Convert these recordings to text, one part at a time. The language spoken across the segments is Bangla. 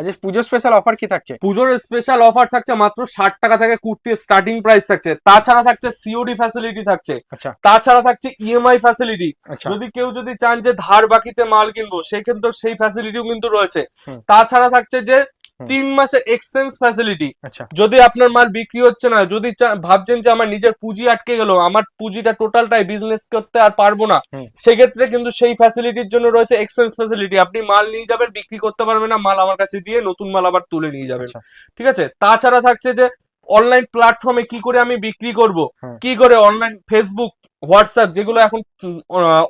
আচ্ছা পুজো স্পেশাল অফার কি থাকছে? পুজোর স্পেশাল অফার থাকছে মাত্র ষাট টাকা থেকে কুর্তির স্টার্টিং প্রাইস থাকছে। তাছাড়া থাকছে সিওডি ফ্যাসিলিটি থাকছে। আচ্ছা। তাছাড়া থাকছে ইএমআই ফ্যাসিলিটি আচ্ছা। যদি কেউ যদি চান যে ধার বাকিতে মাল কিনবো সেই কিন্তু সেই ফ্যাসিলিটিও কিন্তু রয়েছে। তাছাড়া থাকছে যে। তিন মাসের এক্সচেঞ্জ ফ্যাসিলিটি আচ্ছা। যদি আপনার মাল বিক্রি হচ্ছে না যদি ভাবছেন যে আমার নিজের পুঁজি আটকে গেল আমার পুঁজিটা টোটালটাই বিজনেস করতে আর পারব না সেক্ষেত্রে কিন্তু সেই ফ্যাসিলিটির জন্য রয়েছে এক্সচেঞ্জ ফ্যাসিলিটি আপনি মাল নিয়ে যাবেন বিক্রি করতে পারবেন না মাল আমার কাছে দিয়ে নতুন মাল আবার তুলে নিয়ে যাবেন। আচ্ছা। ঠিক আছে? তাছাড়া থাকছে যে অনলাইন প্ল্যাটফর্মে কি করে আমি বিক্রি করব? কি করে অনলাইন ফেসবুক হোয়াটসঅ্যাপ যেগুলো এখন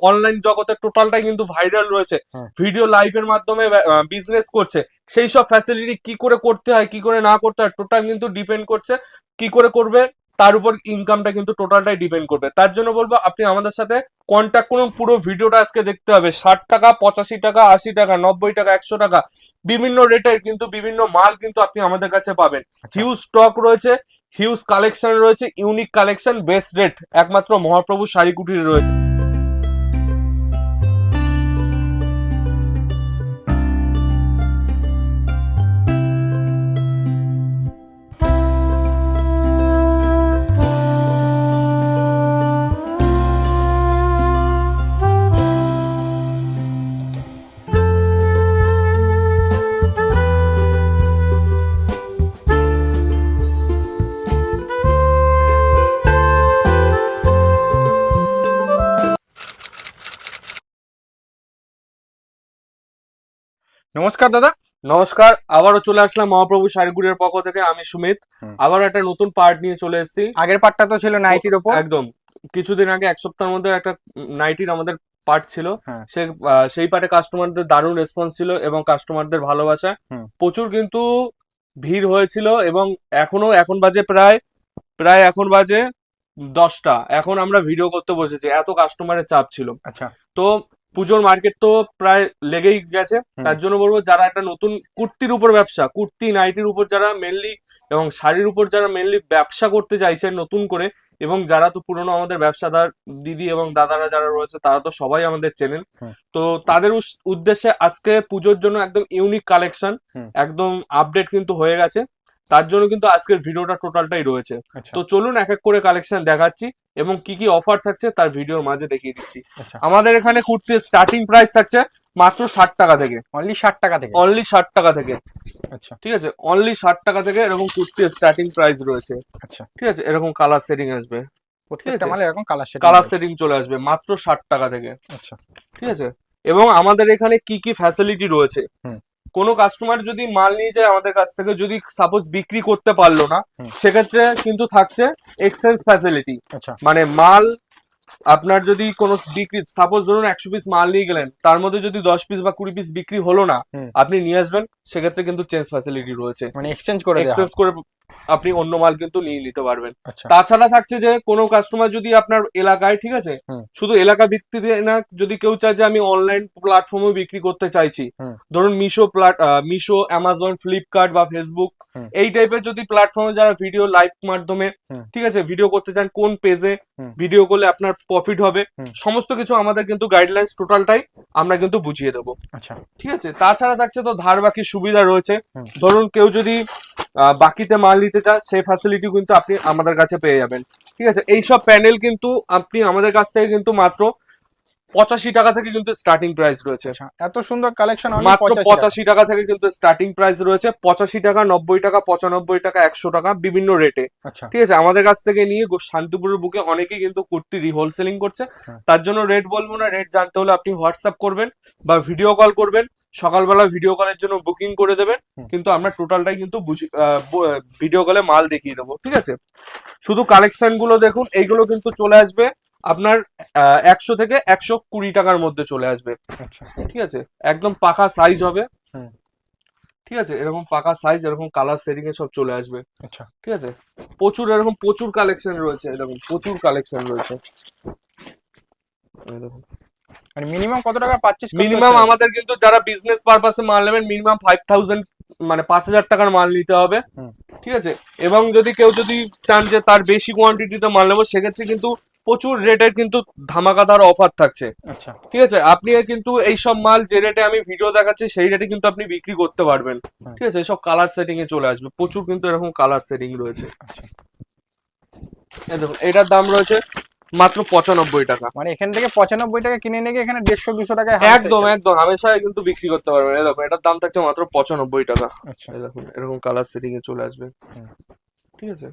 অনলাইন জগতে টোটালটাই কিন্তু ভাইরাল রয়েছে। ভিডিও লাইভের মাধ্যমে বিজনেস করছে। সেই সব ফ্যাসিলিটি কি করে করতে হয় কি করে না করতে হয় টোটাল কিন্তু ডিপেন্ড করছে কি করে করবে তার উপর ইনকামটা কিন্তু টোটালটাই ডিপেন্ড করবে। তার জন্য বলব আপনি আমাদের সাথে কন্ট্যাক্ট করুন পুরো ভিডিওটা আজকে দেখতে হবে। ষাট টাকা পঁচাশি টাকা আশি টাকা নব্বই টাকা একশো টাকা বিভিন্ন রেটের কিন্তু বিভিন্ন মাল কিন্তু আপনি আমাদের কাছে পাবেন। আচ্ছা। হিউজ স্টক রয়েছে হিউজ কালেকশন রয়েছে ইউনিক কালেকশন বেস্ট রেট একমাত্র মহাপ্রভু শাড়ি কুটির রয়েছে। নমস্কার দাদা। নমস্কার। আবারও চলে আসলাম মহাপ্রভু শাড়িগুড়ির পক্ষ থেকে। আমি সুমিত। আবার একটা নতুন পার্ট নিয়ে চলে এসেছি। আগের পার্টটা তো ছিল নাইটির ওপর। একদম। কিছুদিন আগে এক সপ্তাহের মধ্যে একটা নাইটির আমাদের পার্ট ছিল। হ্যাঁ। সে সেই পার্টে কাস্টমারদের দারুণ রেসপন্স ছিল এবং কাস্টমারদের ভালোবাসা। প্রচুর কিন্তু ভিড় হয়েছিল এবং এখনও এখন বাজে প্রায় প্রায় এখন বাজে দশটা। এখন আমরা ভিডিও করতে বসেছি। এত কাস্টমারের চাপ ছিল। আচ্ছা। তো পুজোর মার্কেট তো প্রায় লেগেই গেছে। তার জন্য বলব যারা একটা নতুন কুর্তির উপর ব্যবসা কুর্তি নাইটির উপর যারা মেনলি এবং শাড়ির উপর যারা মেনলি ব্যবসা করতে চাইছেন নতুন করে এবং যারা তো পুরনো আমাদের ব্যবসাদার দিদি এবং দাদারা যারা রয়েছে তারা তো সবাই আমাদের চেনেন। তো তাদের উদ্দেশ্যে আজকে পুজোর জন্য একদম ইউনিক কালেকশন একদম আপডেট কিন্তু হয়ে গেছে। তার জন্য কিন্তু আজকের ভিডিওটা টোটালটাই রয়েছে। আচ্ছা। তো চলুন এক এক করে কালেকশন দেখাচ্ছি। এবং কি কি অফার থাকছে তার ভিডিওর মাঝে দেখিয়ে দিচ্ছি। আচ্ছা। আমাদের এখানে কুর্তির স্টার্টিং প্রাইস থাকছে মাত্র ষাট টাকা থেকে। অনলি ষাট টাকা থেকে? অনলি ষাট টাকা থেকে। আচ্ছা। ঠিক আছে? অনলি ষাট টাকা থেকে এরকম কুর্তির স্টার্টিং প্রাইস রয়েছে। আচ্ছা। ঠিক আছে? এরকম কালার সেটিং আসবে। প্রত্যেকটা মালে এরকম কালার সেট কালার সেটিং চলে আসবে মাত্র ষাট টাকা থেকে। আচ্ছা। ঠিক আছে? এবং আমাদের এখানে কি কি ফ্যাসিলিটি রয়েছে। কোনো কাস্টমার যদি মাল নিয়ে যায় আমাদের কাছ থেকে যদি সাপোজ বিক্রি করতে পারল না সেক্ষেত্রে কিন্তু থাকছে এক্সচেঞ্জ ফ্যাসিলিটি আচ্ছা। মানে মাল আপনার যদি কোন বিক্রি সাপোজ ধরুন একশো পিস মাল নিয়ে গেলেন তার মধ্যে যদি দশ পিস বা কুড়ি পিস বিক্রি হলো না আপনি নিয়ে আসবেন সেক্ষেত্রে কিন্তু চেঞ্জ ফ্যাসিলিটি রয়েছে। মানে এক্সচেঞ্জ করে এক্সচেঞ্জ করে আপনি অন্য মাল কিন্তু নিয়ে নিতে পারবেন। আচ্ছা। তাছাড়া থাকছে যে কোনো কাস্টমার যদি আপনার এলাকায় ঠিক আছে? শুধু এলাকা ভিত্তিতে না যদি কেউ চায় যে আমি অনলাইন প্ল্যাটফর্মে বিক্রি করতে চাইছি। ধরুন মিশো মিশো অ্যামাজন ফ্লিপকার্ট বা ফেসবুক এই টাইপের যদি প্ল্যাটফর্মে যারা ভিডিও লাইভ মাধ্যমে ঠিক আছে ভিডিও করতে চান কোন পেজে ভিডিও করলে আপনার প্রফিট হবে? সমস্ত কিছু আমাদের কিন্তু গাইডলাইন্স টোটালটাই আমরা কিন্তু বুঝিয়ে দেবো। আচ্ছা। ঠিক আছে? তাছাড়া থাকছে তো ধার বাকি সুবিধা রয়েছে। ধরুন কেউ যদি বাকিতে মাল নিতে চান, সেই ফ্যাসিলিটি কিন্তু আপনি আমাদের কাছে পেয়ে যাবেন। ঠিক আছে? এইসব প্যানেল কিন্তু আপনি আমাদের কাছ থেকে কিন্তু মাত্র পঁচাশি টাকা থেকে কিন্তু স্টার্টিং প্রাইস রয়েছে। আচ্ছা এত সুন্দর কালেকশন মাত্র পঁচাশি টাকা। থেকে কিন্তু স্টার্টিং প্রাইস রয়েছে। পঁচাশি টাকা নব্বই টাকা পঁচানব্বই টাকা একশো টাকা বিভিন্ন রেটে আচ্ছা। ঠিক আছে আমাদের কাছ থেকে নিয়ে শান্তিপুরের বুকে অনেকেই কিন্তু কুর্তি রিহোলসেলিং করছে। হ্যাঁ। তার জন্য রেট বলব না রেট জানতে হলে আপনি হোয়াটসঅ্যাপ করবেন বা ভিডিও কল করবেন। সকালবেলা ভিডিও কলের জন্য বুকিং করে দেবেন। কিন্তু আমরা টোটালটাই কিন্তু ভিডিও কলে মাল দেখিয়ে দেবো। ঠিক আছে? শুধু কালেকশনগুলো দেখুন এইগুলো কিন্তু চলে আসবে। আপনার একশো থেকে একশো কুড়ি টাকার মধ্যে চলে আসবে। আচ্ছা। ঠিক আছে? একদম পাকা সাইজ হবে। ঠিক আছে? এরকম পাকা সাইজ এরকম কালার সেটিং এ সব চলে আসবে। আচ্ছা। ঠিক আছে? প্রচুর এরকম প্রচুর কালেকশন রয়েছে। এরকম প্রচুর কালেকশন রয়েছে। দেখুন। মানে মিনিমাম কত টাকা পাচ্ছিস মিনিমাম আমাদের কিন্তু যারা বিজনেস পারপাসে মাল নেবেন মিনিমাম ফাইভ থাউজেন্ড মানে পাঁচ হাজার টাকার মাল নিতে হবে। ঠিক আছে? এবং যদি কেউ যদি চান যে তার বেশি কোয়ান্টিটিতে মাল নেব সেক্ষেত্রে কিন্তু প্রচুর রেটের কিন্তু ধামাকাদার অফার থাকছে। আচ্ছা। ঠিক আছে? আপনি কিন্তু এই সব মাল যে রেটে আমি ভিডিও দেখাচ্ছি সেই রেটে কিন্তু আপনি বিক্রি করতে পারবেন। ঠিক আছে? এইসব কালার সেটিং এ চলে আসবে। প্রচুর কিন্তু এরকম কালার সেটিং রয়েছে। আচ্ছা। দেখুন এটার দাম রয়েছে মাত্র পঁচানব্বই টাকা। মানে এখান থেকে পঁচানব্বই টাকা কিনে নিয়ে এখানে দেড়শো দুশো টাকায় একদম একদম। হামেশাই কিন্তু বিক্রি করতে পারবেন। এই দেখুন এটার দাম থাকছে মাত্র পঁচানব্বই টাকা। আচ্ছা। দেখুন এরকম কালার সেটিং এ চলে আসবে। ঠিক আছে?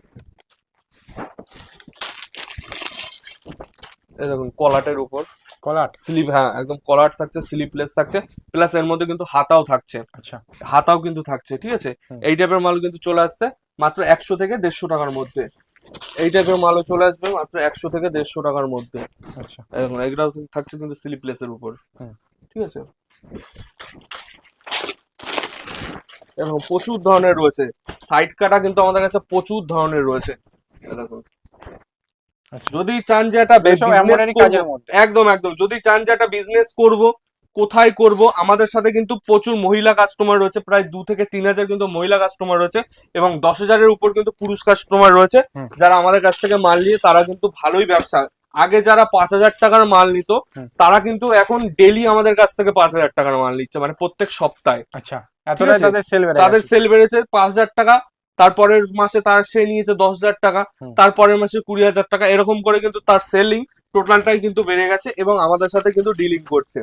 দেখুন কলাটের উপর। কলার স্লিপ হ্যাঁ একদম কলার থাকছে স্লিপলেস থাকছে প্লাস এর মধ্যে কিন্তু হাতাও থাকছে। আচ্ছা। হাতাও কিন্তু থাকছে ঠিক আছে। এই টাইপের মাল কিন্তু চলে আসছে মাত্র একশো থেকে দেড়শো টাকার মধ্যে। এই টাইপের মালও চলে আসবে মাত্র একশো থেকে দেড়শো টাকার মধ্যে। আচ্ছা। দেখুন এগুলাও থাকছে কিন্তু স্লিপলেস এর উপর। ঠিক আছে? এরকম প্রচুর ধরনের রয়েছে। সাইড কাটা কিন্তু আমাদের কাছে প্রচুর ধরনের রয়েছে। দেখুন। যদি চান যে একটা একদম একদম। যদি চান যে একটা বিজনেস করব কোথায় করব আমাদের সাথে কিন্তু প্রচুর মহিলা কাস্টমার রয়েছে প্রায় দু থেকে তিন হাজার কিন্তু মহিলা কাস্টমার রয়েছে এবং দশ হাজারের উপর কিন্তু পুরুষ কাস্টমার রয়েছে। যারা আমাদের কাছ থেকে মাল নিয়ে তারা কিন্তু ভালোই ব্যবসা। আগে যারা পাঁচ হাজার টাকার মাল নিত তারা কিন্তু এখন ডেলি আমাদের কাছ থেকে পাঁচ হাজার টাকার মাল নিচ্ছে মানে প্রত্যেক সপ্তাহে। আচ্ছা তাদের সেল তাদের সেল বেড়েছে পাঁচ হাজার টাকা। তারপরের মাসে তার সে নিয়েছে দশ হাজার টাকা তারপরের মাসে কুড়ি হাজার টাকা এরকম করে কিন্তু তার সেলিং টোটালটাই কিন্তু বেড়ে গেছে এবং আমাদের সাথে কিন্তু ডিলিং করছে।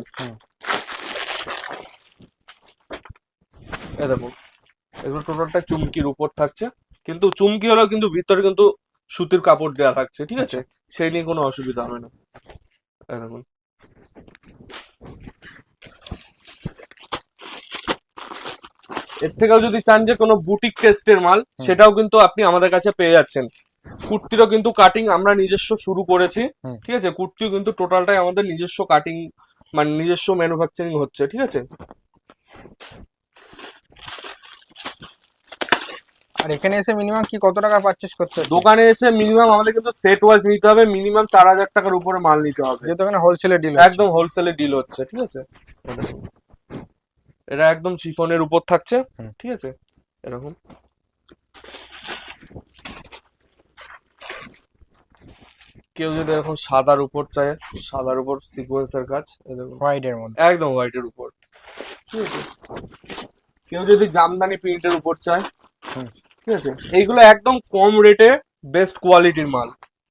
এই দেখুন এগুলো টোটালটা চুমকির উপর থাকছে কিন্তু চুমকি হলেও কিন্তু ভিতরে কিন্তু সুতির কাপড় দেওয়া থাকছে ঠিক আছে? সেই নিয়ে কোনো অসুবিধা হবে না। দেখুন এর থেকেও যদি চান যে কোনো বুটিক টেস্টের মাল সেটাও কিন্তু আপনি আমাদের কাছে পেয়ে যাচ্ছেন। কুর্তিরও কিন্তু কাটিং আমরা নিজস্ব শুরু করেছি ঠিক আছে? কুর্তিও কিন্তু টোটালটাই আমাদের নিজস্ব কাটিং মানে নিজস্ব ম্যানুফ্যাকচারিং হচ্ছে ঠিক আছে? আর এখানে এসে মিনিমাম কি কত টাকা পারচেস করতে হচ্ছে? দোকানে এসে মিনিমাম আমাদের কিন্তু সেট ওয়াইজ নিতে হবে মিনিমাম চার হাজার টাকার উপরে মাল নিতে হবে। যেহেতু এখানে হোলসেলে ডিল একদম হোলসেলে ডিল হচ্ছে ঠিক আছে। এটা একদম শিফনের উপর থাকছে। ঠিক আছে? এরকম। কেউ যদি এরকম সাদার উপর চায় সাদার উপর সিকোয়েন্সের কাজ এই দেখুন। হোয়াইট এর মধ্যে। একদম হোয়াইটের উপর। ঠিক আছে? কেউ যদি জামদানি প্রিন্টের উপর চায়। ঠিক আছে? এইগুলো একদম কম রেটে বেস্ট কোয়ালিটির মাল।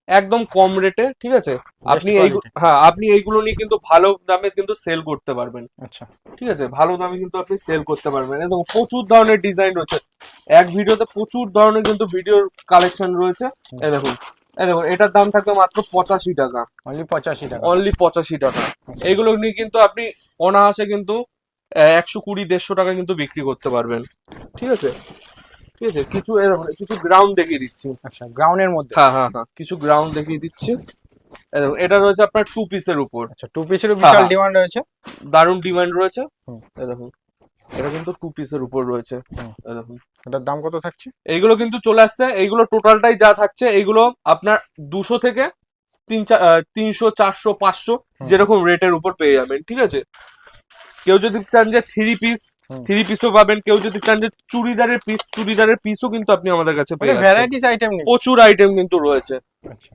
একদম কম রেটে ঠিক আছে? আপনি এই হ্যাঁ আপনি এইগুলো নিয়ে কিন্তু ভালো দামে কিন্তু সেল করতে পারবেন। আচ্ছা। ঠিক আছে? ভালো দামে কিন্তু আপনি সেল করতে পারবেন। এবং প্রচুর ধরনের ডিজাইন রয়েছে। এক ভিডিওতে প্রচুর ধরনের কিন্তু ভিডিওর কালেকশন রয়েছে। এই দেখুন এই দেখুন এটার দাম থাকবে মাত্র পঁচাশি টাকা। অনলি পঁচাশি টাকা। অনলি পঁচাশি টাকা। এইগুলো নিয়ে কিন্তু আপনি অনায়াসে কিন্তু একশো কুড়ি দেড়শো টাকা কিন্তু বিক্রি করতে পারবেন। ঠিক আছে? ঠিক আছে? কিছু কিছু গ্রাউন্ড দেখিয়ে দিচ্ছি। আচ্ছা গ্রাউন্ডের মধ্যে। হ্যাঁ হ্যাঁ হ্যাঁ। কিছু গ্রাউন্ড দেখিয়ে দিচ্ছি। এটা রয়েছে আপনার টু পিসের উপর। আচ্ছা টু পিসেরও বিশাল হ্যাঁ। ডিমান্ড রয়েছে। দারুণ ডিমান্ড রয়েছে। দেখুন এটা কিন্তু টু পিসের উপর রয়েছে। দেখুন। এটার দাম কত থাকছে? এইগুলো কিন্তু চলে আসছে। এইগুলো টোটালটাই যা থাকছে এইগুলো আপনার দুশো থেকে তিন তিনশো চারশো পাঁচশো। যেরকম রেটের উপর পেয়ে যাবেন ঠিক আছে? কেউ যদি চান যে থ্রি পিস। থ্রি পিসও পাবেন। কেউ যদি চান যে চুড়িদারের পিস চুড়িদারের পিসও কিন্তু আপনি আমাদের কাছে পেয়ে ভ্যারাইটিস আইটেম নেই প্রচুর আইটেম কিন্তু রয়েছে। আচ্ছা।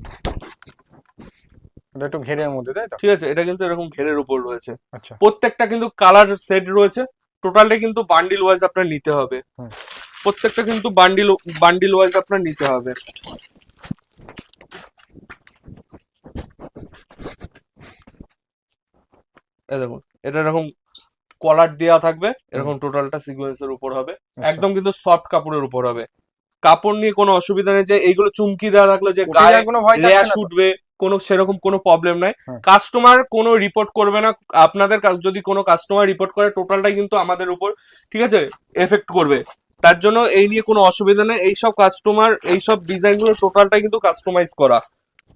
এটা একটু ঘেরের মধ্যে তাই তো? ঠিক আছে এটা কিন্তু এরকম ঘেরের উপর রয়েছে। আচ্ছা। প্রত্যেকটা কিন্তু কালার সেট রয়েছে। টোটালটা কিন্তু বান্ডিল ওয়াইজ আপনার নিতে হবে। প্রত্যেকটা কিন্তু বান্ডিল বান্ডিল ওয়াইজ আপনার নিতে হবে। দেখুন এটা এরকম কলার দেওয়া থাকবে এরকম টোটালটা সিকোয়েন্সের উপর হবে। আচ্ছা। একদম কিন্তু সফট কাপড়ের উপর হবে। কাপড় নিয়ে কোনো অসুবিধা নেই যে এইগুলো চুমকি দেওয়া থাকল যে গায়ে কোনো র্যাশ উঠবে কোনো সেরকম কোনো প্রবলেম নাই। কাস্টমার কোনো রিপোর্ট করবে না আপনাদের যদি কোনো কাস্টমার রিপোর্ট করে টোটালটাই কিন্তু আমাদের উপর ঠিক আছে এফেক্ট করবে। তার জন্য এই নিয়ে কোনো অসুবিধা নেই। এইসব কাস্টমার এইসব ডিজাইনগুলো টোটালটাই কিন্তু কাস্টমাইজ করা।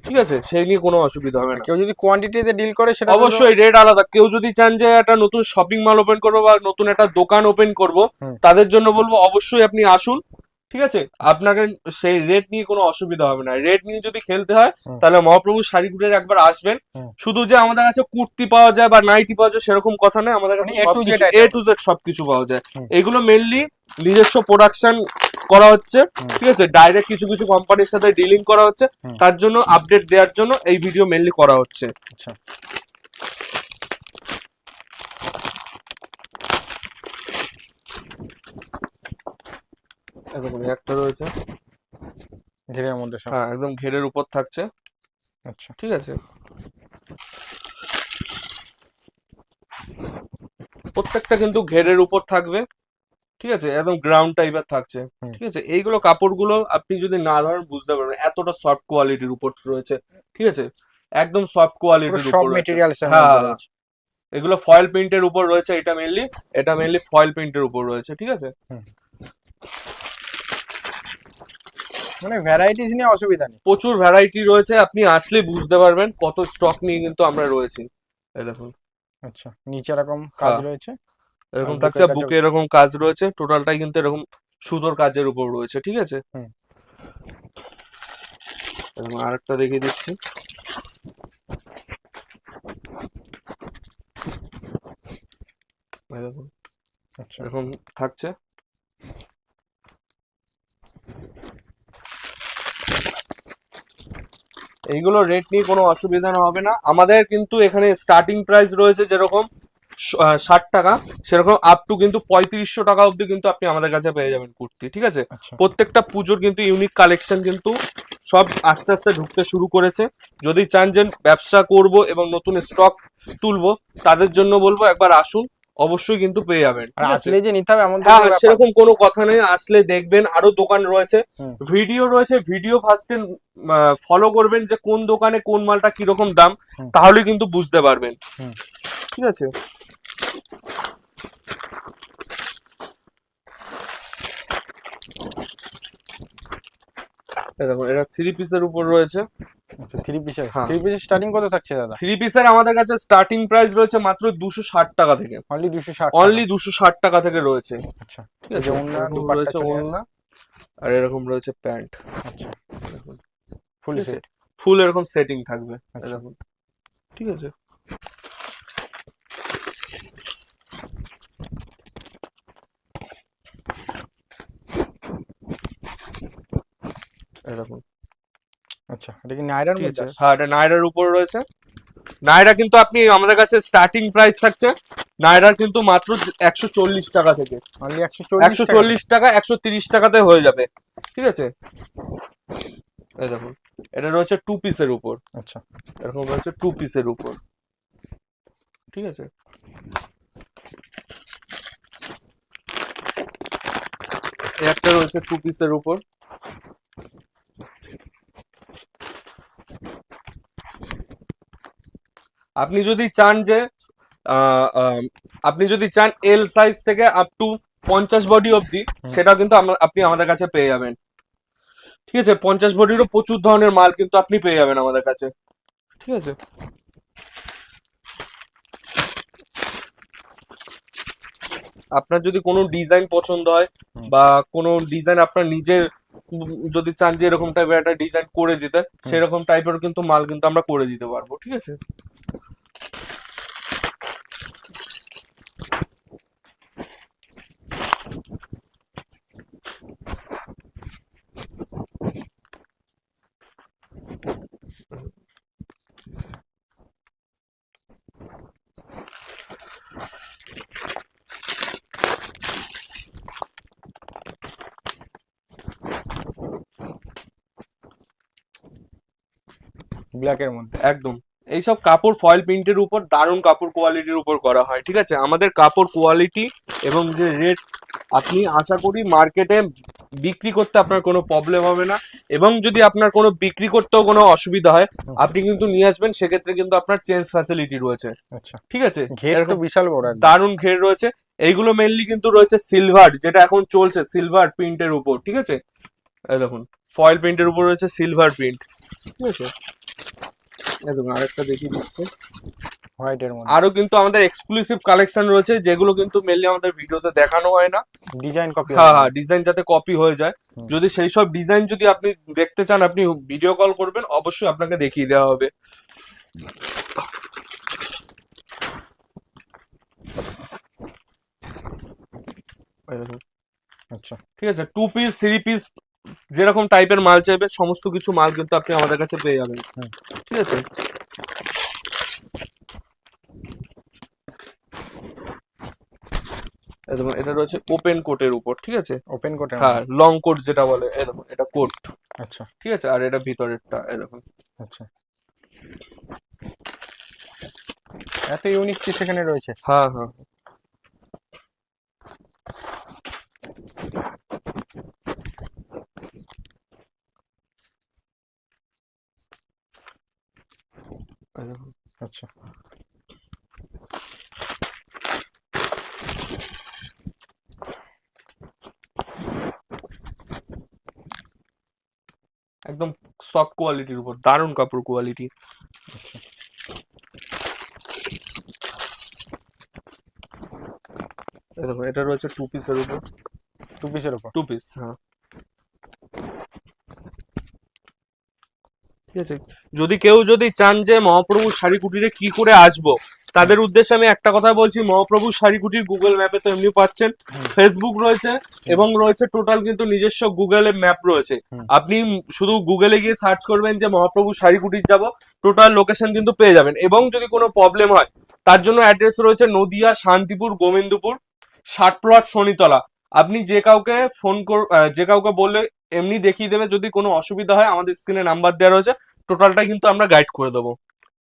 ঠিক আছে? সেই নিয়ে কোনো অসুবিধা হবে না। কেউ যদি কোয়ান্টিটিতে ডিল করে সেটা অবশ্যই রেট আলাদা। কেউ যদি চান যে একটা নতুন শপিং মল ওপেন করব বা নতুন একটা দোকান ওপেন করব তাদের জন্য বলব অবশ্যই আপনি আসুন। ঠিক আছে? আপনাকে সেই রেট নিয়ে কোনো অসুবিধা হবে না। রেট নিয়ে যদি খেলতে হয় তাহলে মহাপ্রভু শাড়িগুলোর একবার আসবেন। শুধু যে আমাদের কাছে কুর্তি পাওয়া যায় বা নাইটি পাওয়া যায় সেরকম কথা নেই আমাদের কাছে এ টু জেড সবকিছু পাওয়া যায়। এগুলো মেনলি নিজস্ব প্রোডাকশন করা হচ্ছে। ঠিক আছে? ডাইরেক্ট কিছু কিছু কোম্পানির সাথে ডিলিং করা হচ্ছে। তার জন্য আপডেট দেওয়ার জন্য এই ভিডিও মেনলি করা হচ্ছে। আচ্ছা। এই একটা রয়েছে। ঘিরের মধ্যে সব। হ্যাঁ একদম ঘেরের উপর থাকছে। আচ্ছা। ঠিক আছে? প্রত্যেকটা কিন্তু ঘেরের উপর থাকবে। ঠিক আছে? একদম গ্রাউন্ড টাইপের থাকছে। ঠিক আছে? এইগুলো কাপড়গুলো আপনি যদি না ধরেন বুঝতে পারবেন এতটা সফট কোয়ালিটির উপর রয়েছে। ঠিক আছে? একদম সফট কোয়ালিটির উপর হ্যাঁ, হ্যাঁ। এগুলো ফয়েল প্রিন্টের উপর রয়েছে। এটা মেনলি এটা মেনলি ফয়েল প্রিন্টের উপর রয়েছে। ঠিক আছে? মানে ভ্যারাইটিস নিয়ে অসুবিধা নেই। প্রচুর ভ্যারাইটি রয়েছে আপনি আসলে বুঝতে পারবেন কত স্টক নিয়ে কিন্তু আমরা রয়েছি। এই দেখুন। আচ্ছা নিচে এরকম কাজ হ্যাঁ। রয়েছে? এরকম থাকছে বুকে এরকম কাজ রয়েছে টোটালটাই কিন্তু এরকম সুতোর কাজের উপর রয়েছে ঠিক আছে। এরকম আরেকটা দেখিয়ে দিচ্ছি। আচ্ছা। এরকম থাকছে। এইগুলো রেট নিয়ে কোনো অসুবিধা হবে না। আমাদের কিন্তু এখানে স্টার্টিং প্রাইস রয়েছে যেরকম ষাট টাকা সেরকম আপ টু কিন্তু পঁয়ত্রিশশো টাকা অবধি কিন্তু আপনি আমাদের কাছে পেয়ে যাবেন কুর্তি ঠিক আছে? আচ্ছা। প্রত্যেকটা পুজোর কিন্তু ইউনিক কালেকশন কিন্তু সব আস্তে আস্তে ঢুকতে শুরু করেছে। যদি চান যে ব্যবসা করব এবং নতুন স্টক তুলবো তাদের জন্য বলব একবার আসুন অবশ্যই কিন্তু পেয়ে যাবেন। আসলে যে নিতে হবে এমন হ্যাঁ সেরকম কোনো কথা নেই। আসলে দেখবেন আরও দোকান রয়েছে। ভিডিও রয়েছে ভিডিও ফার্স্টে ফলো করবেন যে কোন দোকানে কোন মালটা কীরকম দাম। তাহলে কিন্তু বুঝতে পারবেন। ঠিক আছে? দেখুন এটা থ্রি পিসের উপর রয়েছে। আচ্ছা থ্রি পিসের। থ্রি পিসের স্টার্টিং কত থাকছে দাদা? থ্রি পিসের আমাদের কাছে স্টার্টিং প্রাইস রয়েছে মাত্র দুশো ষাট টাকা থেকে। অনলি দুশো ষাট অনলি দুশো ষাট টাকা থেকে রয়েছে। আচ্ছা ঠিক আছে? ওড়না, রয়েছে ওড়না আর এরকম রয়েছে প্যান্ট। আচ্ছা। ফুল সেট ফুল এরকম সেটিং থাকবে আচ্ছা। এরকম। ঠিক আছে? এরকম। আচ্ছা এটা কি নাইরার মধ্যে হ্যাঁ এটা নাইরার উপর রয়েছে। নাইরা কিন্তু আপনি আমাদের কাছে স্টার্টিং প্রাইস থাকছে। নাইরার কিন্তু মাত্র একশো চল্লিশ টাকা থেকে। অনলি একশো চল্লিশ টাকা। একশো তিরিশ টাকাতে হয়ে যাবে। ঠিক আছে? এই দেখুন এটা রয়েছে টু পিসের উপর। আচ্ছা। এরকম রয়েছে টু পিসের উপর। ঠিক আছে? একটা রয়েছে টু পিসের উপর। আপনি যদি চান যে আপনি যদি চান এল সাইজ থেকে আপ টু পঞ্চাশ বডি অবধি। সেটা কিন্তু আপনি আমাদের কাছে পেয়ে যাবেন। ঠিক আছে? পঞ্চাশ বডিরও প্রচুর ধরনের মাল কিন্তু আপনি পেয়ে যাবেন আমাদের কাছে। ঠিক আছে? আপনার যদি কোনো ডিজাইন পছন্দ হয় বা কোনো ডিজাইন আপনার নিজের যদি চান যে এরকম টাইপের একটা ডিজাইন করে দিতে সেরকম টাইপের কিন্তু মাল কিন্তু আমরা করে দিতে পারব। ঠিক আছে? ব্ল্যাকের মধ্যে। একদম। এইসব কাপড় ফয়েল প্রিন্টের উপর দারুণ কাপড় কোয়ালিটির উপর করা হয় ঠিক আছে? আমাদের কাপড় কোয়ালিটি এবং যে রেট আপনি আশা করি মার্কেটে বিক্রি করতে আপনার কোনো প্রবলেম হবে না। এবং যদি আপনার কোনো বিক্রি করতেও কোনো অসুবিধা হয় আপনি কিন্তু নিয়ে আসবেন সেক্ষেত্রে কিন্তু আপনার চেঞ্জ ফ্যাসিলিটি রয়েছে। আচ্ছা। ঠিক আছে? ঘের তো বিশাল বড় দারুণ ঘের রয়েছে। এইগুলো মেনলি কিন্তু রয়েছে সিলভার যেটা এখন চলছে সিলভার প্রিন্টের উপর ঠিক আছে? দেখুন ফয়েল প্রিন্টের উপর রয়েছে সিলভার প্রিন্ট ঠিক আছে? দেখুন আরেকটা দেখিয়ে দিচ্ছি হোয়াইটের মধ্যে। আরও কিন্তু আমাদের এক্সক্লুসিভ কালেকশন রয়েছে যেগুলো কিন্তু মেনলি আমাদের ভিডিওতে দেখানো হয় না। ডিজাইন কপি হ্যাঁ হ্যাঁ। ডিজাইন যাতে কপি হয়ে যায়। যদি সেই সব ডিজাইন যদি আপনি দেখতে চান আপনি ভিডিও কল করবেন অবশ্যই আপনাকে দেখিয়ে দেওয়া হবে। আচ্ছা। ঠিক আছে টু পিস থ্রি পিস যেরকম টাইপের মাল চাইবে সমস্ত কিছু মাল কিন্তু আপনি আমাদের কাছে পেয়ে যাবেন। হুম। ঠিক আছে? এটা রয়েছে ওপেন কোটের উপর ঠিক আছে? ওপেন কোটে হ্যাঁ লং কোট যেটা বলে এই দেখুন এটা কোট আচ্ছা। ঠিক আছে? আর এটা ভিতরেরটা এই দেখুন। আচ্ছা। এত ইউনিক পিস এখানে রয়েছে। হ্যাঁ হ্যাঁ। এই দেখুন আচ্ছা। একদম সফট কোয়ালিটির উপর দারুণ কাপড় কোয়ালিটি আচ্ছা। এই দেখুন এটা রয়েছে টু পিসের উপর। টু পিসের উপর। টু পিস হ্যাঁ। ঠিক আছে? যদি কেউ যদি চান যে মহাপ্রভু শাড়ি কুটিরে কি করে আসব তাদের উদ্দেশ্যে আমি একটা কথা বলছি মহাপ্রভু শাড়ি কুটির গুগল ম্যাপে তো এমনি পাচ্ছেন ফেসবুক রয়েছে এবং রয়েছে টোটাল কিন্তু নিজস্ব গুগলে ম্যাপ রয়েছে। আপনি শুধু গুগলে গিয়ে সার্চ করবেন যে মহাপ্রভু শাড়ি কুটির যাব টোটাল লোকেশন কিন্তু পেয়ে যাবেন। এবং যদি কোনো প্রবলেম হয় তার জন্য অ্যাড্রেস রয়েছে নদিয়া শান্তিপুর গোবিন্দপুর ষাট প্লট শনিতলা। আপনি যে কাউকে ফোন কর যে কাউকে বললে এমনি দেখিয়ে দেবে যদি কোনো অসুবিধা হয় আমাদের স্ক্রিনে নাম্বার দেওয়া রয়েছে টোটালটা কিন্তু আমরা গাইড করে দেবো।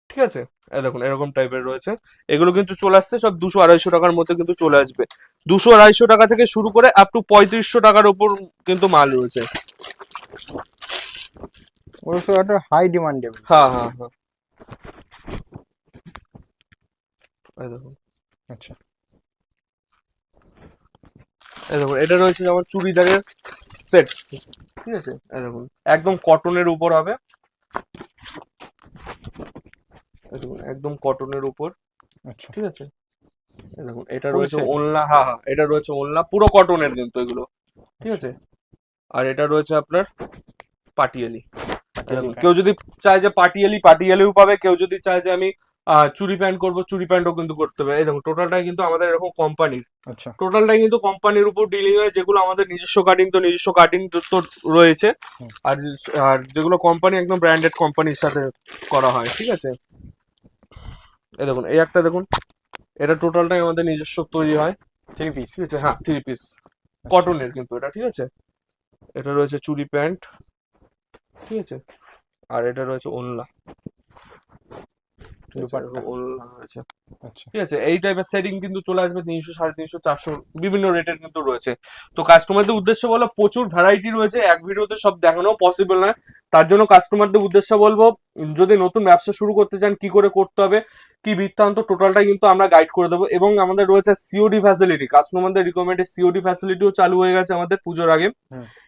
ঠিক আছে? দেখুন এরকম টাইপের রয়েছে। এগুলো কিন্তু চলে আসছে সব দুশো আড়াইশো টাকার মধ্যে কিন্তু চলে আসবে। দুশো আড়াইশো টাকা থেকে শুরু করে আপ টু পঁয়ত্রিশশো টাকার উপর কিন্তু মাল রয়েছে। হাই ডিমান্ডেবল হ্যাঁ হ্যাঁ হ্যাঁ। দেখুন। আচ্ছা। দেখুন এটা রয়েছে যেমন চুড়িদারের সেট ঠিক আছে? দেখুন একদম কটনের উপর হবে। দেখুন একদম কটনের উপর। আচ্ছা। ঠিক আছে? দেখুন এটা রয়েছে? ওলনা হ্যাঁ হ্যাঁ এটা রয়েছে ওলনা পুরো কটনের কিন্তু এগুলো। ঠিক আছে? আর এটা রয়েছে আপনার পাটিয়ালি। কেউ যদি চায় যে পাটিয়ালি পাটিয়ালিও পাবে। কেউ যদি চায় যে আমি চুড়ি প্যান্ট করব চুরি প্যান্টও কিন্তু করতে হবে। এই দেখুন টোটালটাই কিন্তু আমাদের এরকম কোম্পানির আচ্ছা। টোটালটাই কিন্তু কোম্পানির উপর ডিলিং হয় যেগুলো আমাদের নিজস্ব কাটিং তো নিজস্ব কাটিং তো রয়েছে। আর আর যেগুলো কোম্পানি একদম ব্র্যান্ডেড কোম্পানির সাথে করা হয় ঠিক আছে? এই দেখুন এই একটা দেখুন এটা টোটালটাই আমাদের নিজস্ব তৈরি হয়। থ্রি পিস ঠিক আছে হ্যাঁ থ্রি পিস কটনের কিন্তু এটা ঠিক আছে? এটা রয়েছে চুরি প্যান্ট ঠিক আছে? আর এটা রয়েছে ওড়না ঠিক আছে, দুপাট্টা। এরকম ওড়না রয়েছে। আচ্ছা। ঠিক আছে এই টাইপের সেটিং কিন্তু চলে আসবে তিনশো সাড়ে তিনশো চারশো বিভিন্ন রেটের কিন্তু রয়েছে। তো কাস্টমারদের উদ্দেশ্য বলো প্রচুর ভ্যারাইটি রয়েছে এক ভিডিওতে সব দেখানো পসিবল নয়। তার জন্য কাস্টমারদের উদ্দেশ্য বলব যদি নতুন ব্যবসা শুরু করতে চান কি করে করতে হবে কি বৃত্তান্ত টোটালটা কিন্তু আমরা গাইড করে দেবো। এবং আমাদের রয়েছে সিওডি ফ্যাসিলিটি কাস্টমারদের রিকমেন্ডেড সিওডি ফ্যাসিলিটিও চালু হয়ে গেছে আমাদের পুজোর আগে।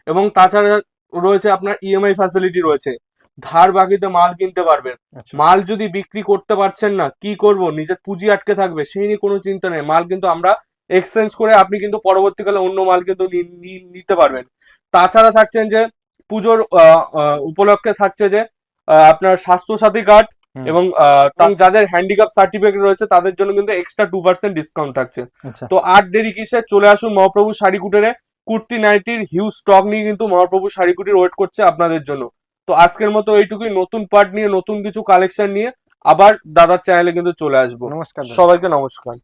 এবং তাছাড়া রয়েছে আপনার ইএমআই ফ্যাসিলিটি রয়েছে। ধার বাকিতে মাল কিনতে পারবেন। আচ্ছা। মাল যদি বিক্রি করতে পারছেন না কি করব? নিজের পুঁজি আটকে থাকবে সেই নিয়ে কোনো চিন্তা নেই। মাল কিন্তু আমরা এক্সচেঞ্জ করে আপনি কিন্তু পরবর্তীকালে অন্য মাল কিন্তু নিতে পারবেন। তাছাড়া থাকছেন যে পুজোর উপলক্ষে থাকছে যে আপনার স্বাস্থ্যসাথী কার্ড এবং যাদের হ্যান্ডিক্যাপ সার্টিফিকেট রয়েছে তাদের জন্য কিন্তু এক্সট্রা টু পার্সেন্ট ডিসকাউন্ট থাকছে। আচ্ছা। তো আর দেরি কিসে চলে আসুন মহাপ্রভু শাড়ি কুটিরে। কুর্তি নাইটির হিউজ স্টক নিয়ে কিন্তু মহাপ্রভু শাড়ি কুটির ওয়েট করছে আপনাদের জন্য। তো আজকের মতো এইটুকুই। নতুন পার্ট নিয়ে নতুন কিছু কালেকশন নিয়ে আবার দাদার চ্যানেলে কিন্তু চলে আসব। নমস্কার সবাইকে নমস্কার।